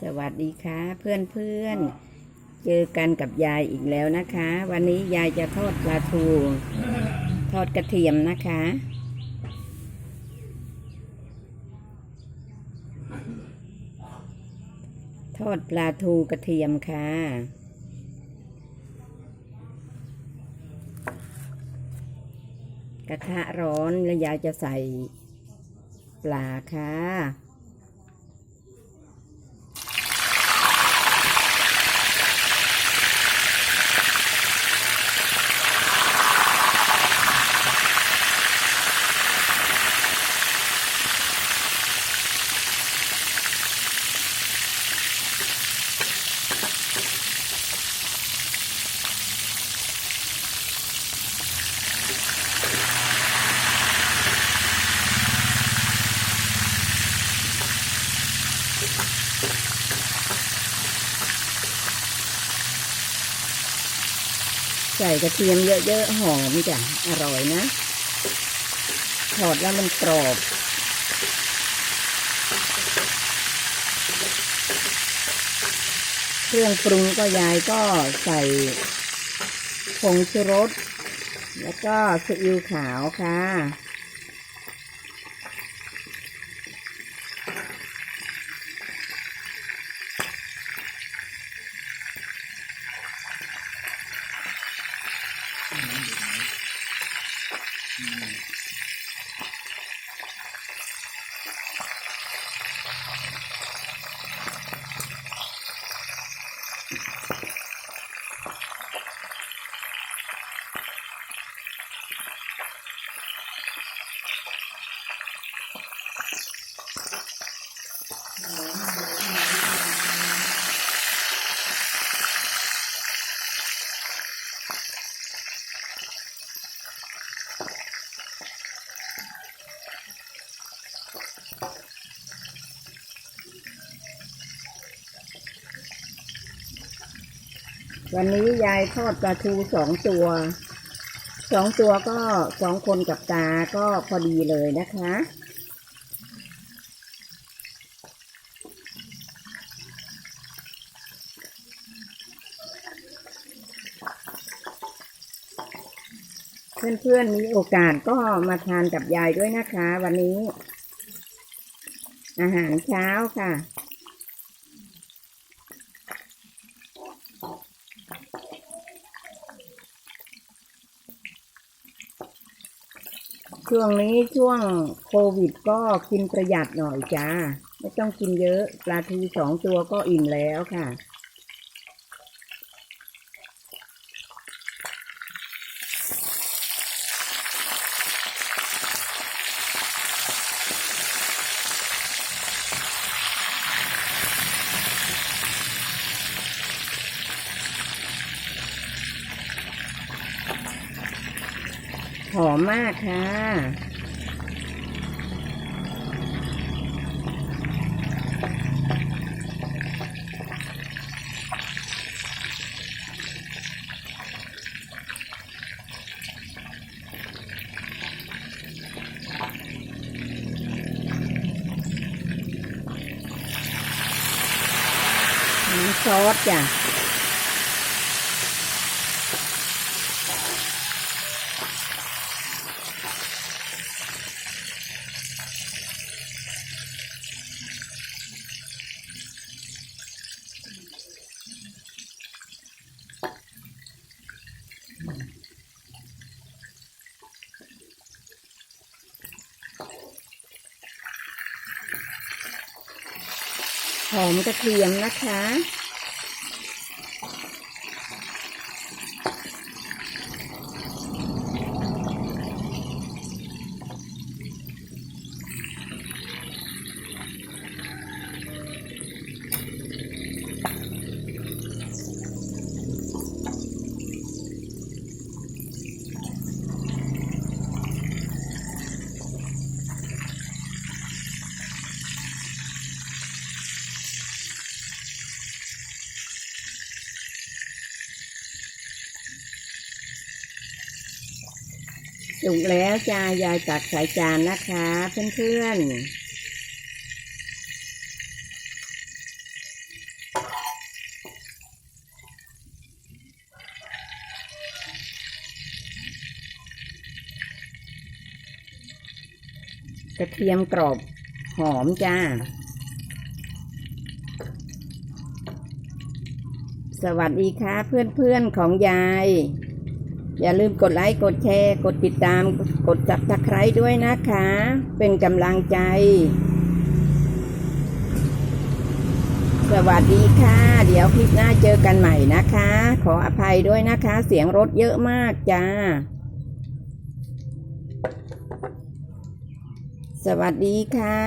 สวัสดีค่ะเพื่อนเพื่อนเจอกันกับยายอีกแล้วนะคะ วันนี้ยายจะทอดปลาทู ทอดกระเทียมนะคะ ทอดปลาทูกระเทียมค่ะกระทะร้อนแล้วยายจะใส่ ปลาค่ะ ใส่กระเทียมเยอะๆหอมจ้ะอร่อยนะทอดแล้วมันกรอบเครื่องปรุงก็ยายก็ใส่ผงชูรส แล้วก็ซีอิ๊วขาวค่ะ Yeah. วันนี้ยายทอดปลาทูสองตัว สองตัวก็สองคนกับตาก็พอดีเลยนะคะ เพื่อนๆมีโอกาสก็มาทานกับยายด้วยนะคะ วันนี้ อาหารเช้าค่ะ ช่วงนี้ช่วงโควิดก็กินประหยัดหน่อยจ้า ไม่ต้องกินเยอะ ปลาทูสองตัวก็อิ่มแล้วค่ะ อมมากค่ะ น้ำซอสจ้ะ หอมกระเทียมนะคะ สุกแล้วจ้ายายจัดใส่จานนะคะ เพื่อนๆกระเทียมกรอบหอมจ้า สวัสดีค่ะเพื่อนๆของยาย อย่าลืมกดไลค์ กดแชร์ กดติดตาม กดจับตะไคร้ด้วยนะคะ เป็นกำลังใจ สวัสดีค่ะ เดี๋ยวคลิปหน้าเจอกันใหม่นะคะ ขออภัยด้วยนะคะ เสียงรถเยอะมากจ้า สวัสดีค่ะ